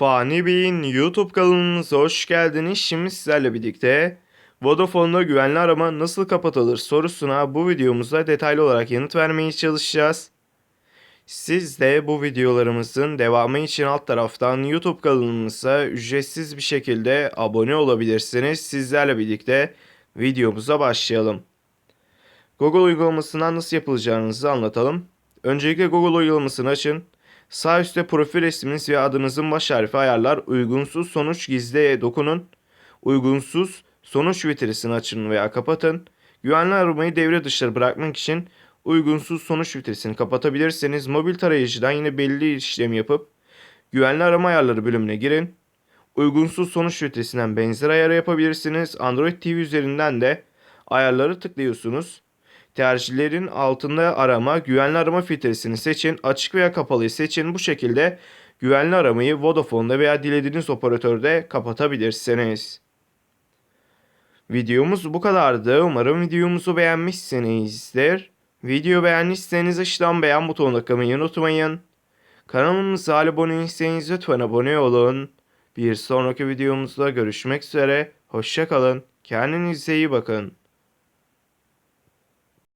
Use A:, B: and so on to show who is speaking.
A: Fani Bey'in YouTube kanalımıza hoş geldiniz. Şimdi sizlerle birlikte Vodafone'da güvenli arama nasıl kapatılır sorusuna bu videomuzda detaylı olarak yanıt vermeye çalışacağız. Siz de bu videolarımızın devamı için alt taraftan YouTube kanalımıza ücretsiz bir şekilde abone olabilirsiniz. Sizlerle birlikte videomuza başlayalım. Google uygulamasından nasıl yapılacağınızı anlatalım. Öncelikle Google uygulamasını açın. Sağ üstte profil resminiz ve adınızın baş harfi ayarlar. Uygunsuz sonuç gizliye dokunun. Uygunsuz sonuç vitrisini açın veya kapatın. Güvenli aramayı devre dışı bırakmak için uygunsuz sonuç vitrisini kapatabilirseniz mobil tarayıcıdan yine belli işlemi yapıp güvenli arama ayarları bölümüne girin. Uygunsuz sonuç vitrisinden benzer ayarı yapabilirsiniz. Android TV üzerinden de ayarları tıklıyorsunuz. Tercihlerin altında arama, güvenli arama filtresini seçin. Açık veya kapalıyı seçin. Bu şekilde güvenli aramayı Vodafone'da veya dilediğiniz operatörde kapatabilirsiniz. Videomuz bu kadardı. Umarım videomuzu beğenmişsinizdir. Video beğendiyseniz aşağıdan beğen butonuna tıklamayı unutmayın. Kanalımıza abone değilseniz lütfen abone olun. Bir sonraki videomuzda görüşmek üzere. Hoşçakalın. Kendinize iyi bakın.